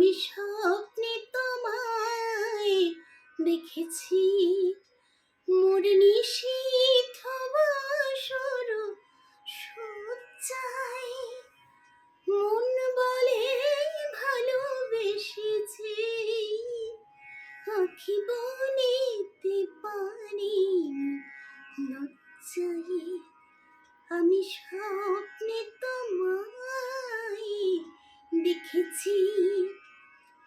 আমি স্বপ্নে তোমায় দেখেছি। মোর নিশীথ বাসর সজ্জায় মন বলে ভালোবেসেছি। আখি বলিতে পারি লজ্জায় আমি স্বপ্নে তোমায় দেখেছি।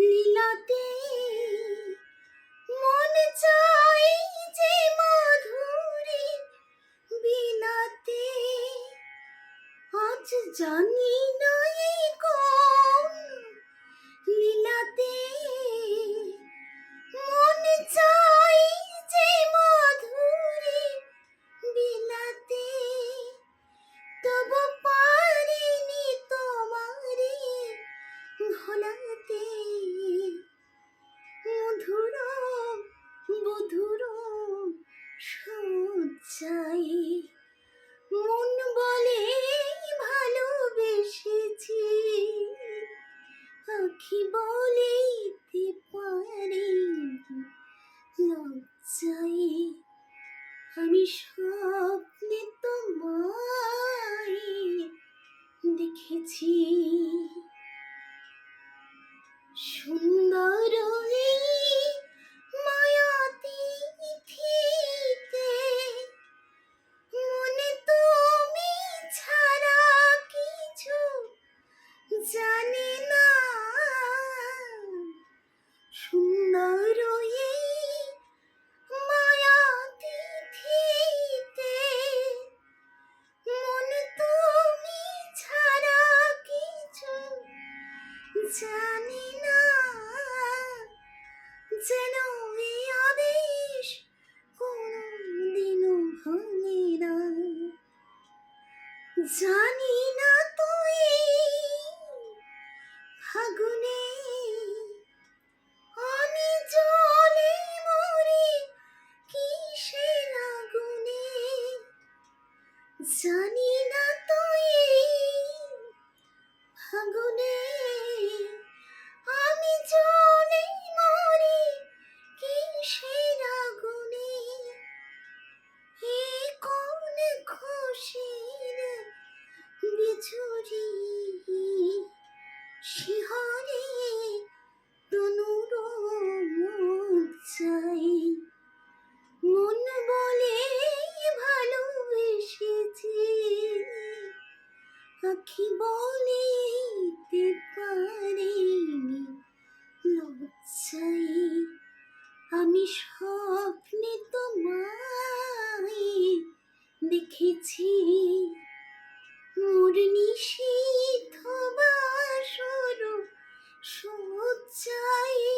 লীলাতে মন চাই যে মাধুরী বিনাতে। আজ জানি না লজ্জাই আমি স্বপ্নে তোমায় দেখেছি। সুন্দর জানি জানি না যেন এই আদেশ কোনদিনও ভাঙে না জানি না তুই ফাগুনে আমি জলে মরি কিসের আগুনে? জানি আখি বলিতে পারিনি। লজ্জাই আমি স্বপ্নে তোমায় দেখেছি। মোর নিশীথ বাসর সজ্জায়